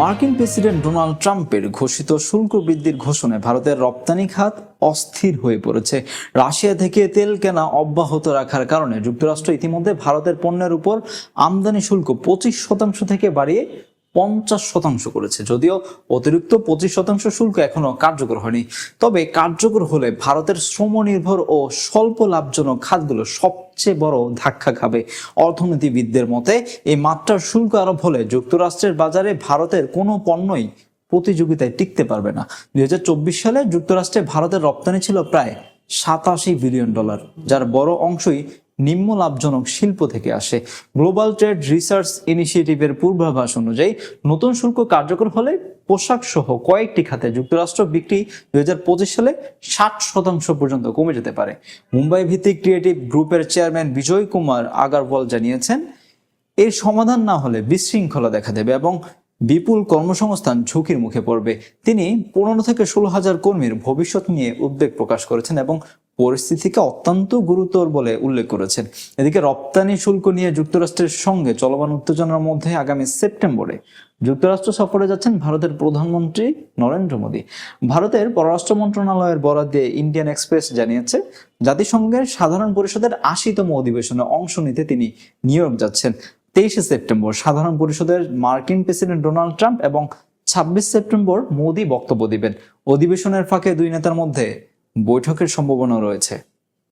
মার্কিন president Donald ট্রাম্পের ঘোষিত শুল্ক বৃদ্ধির ঘোষণায় ভারতের রপ্তানি খাত অস্থির হয়ে পড়েছে। রাশিয়া থেকে তেল কেনা অব্যাহত রাখার কারণে যুক্তরাষ্ট্র ইতিমধ্যে ভারতের পণ্যের উপর আমদানি শুল্ক পঁচিশ শতাংশ থেকে বাড়িয়ে পঞ্চাশ শতাংশ করেছে, যদিও অতিরিক্ত পঁচিশ শতাংশ শুল্ক এখনও কার্যকর হয়নি। তবে কার্যকর হলে ভারতের শ্রম নির্ভর ও স্বল্প লাভজনক খাতগুলো সবচেয়ে বড় ধাক্কা খাবে। অর্থনীতিবিদদের মতে, এই মাত্রার শুল্ক আরোপ হলে যুক্তরাষ্ট্রের বাজারে ভারতের কোনো পণ্যই প্রতিযোগিতায় টিকতে পারবে না। দুই হাজার চব্বিশ সালে যুক্তরাষ্ট্রে ভারতের রপ্তানি ছিল প্রায় সাতাশি বিলিয়ন ডলার, যার বড় অংশই নিম্ন লাভজনক শিল্প থেকে আসে। গ্লোবাল ট্রেড রিসার্চ ইনিশিয়েটিভের পূর্বাভাস অনুযায়ী, নতুন শুল্ক কার্যকর হলে পোশাক সহ কয়েকটি খাতে যুক্তরাষ্ট্র বিক্রি দুই হাজার পঁচিশ সালে ষাট শতাংশ পর্যন্ত কমে যেতে পারে। মুম্বাই ভিত্তিক ক্রিয়েটিভ গ্রুপের চেয়ারম্যান বিজয় কুমার আগারওয়াল জানিয়েছেন, এর সমাধান না হলে বিশৃঙ্খলা দেখা দেবে এবং বিপুল কর্মসংস্থান ঝুঁকির মুখে পড়বে। তিনি পনেরো থেকে ষোলো হাজার কর্মীর ভবিষ্যৎ নিয়ে উদ্বেগ প্রকাশ করেছেন এবং পরিস্থিতিকে অত্যন্ত গুরুতর বলে উল্লেখ করেছেন। এদিকে রপ্তানি শুল্ক নিয়ে যুক্তরাষ্ট্রের সঙ্গে চলমান উত্তেজনার মধ্যে আগামী সেপ্টেম্বরে যুক্তরাষ্ট্র সফরে যাচ্ছেন ভারতের প্রধানমন্ত্রী নরেন্দ্র মোদী। ভারতের পররাষ্ট্র মন্ত্রণালয়ের বরাদ দিয়ে ইন্ডিয়ান এক্সপ্রেস জানিয়েছে, জাতিসংঘের সাধারণ পরিষদের আশিতম অধিবেশনে অংশ নিতে তিনি নিউ যাচ্ছেন। তেইশে সেপ্টেম্বর সাধারণ পরিষদের মার্কিন প্রেসিডেন্ট ডোনাল্ড ট্রাম্প এবং ছাব্বিশ সেপ্টেম্বর মোদি বক্তব্য দিবেন। অধিবেশনের ফাঁকে দুই নেতার মধ্যে বৈঠকের সম্ভাবনা রয়েছে।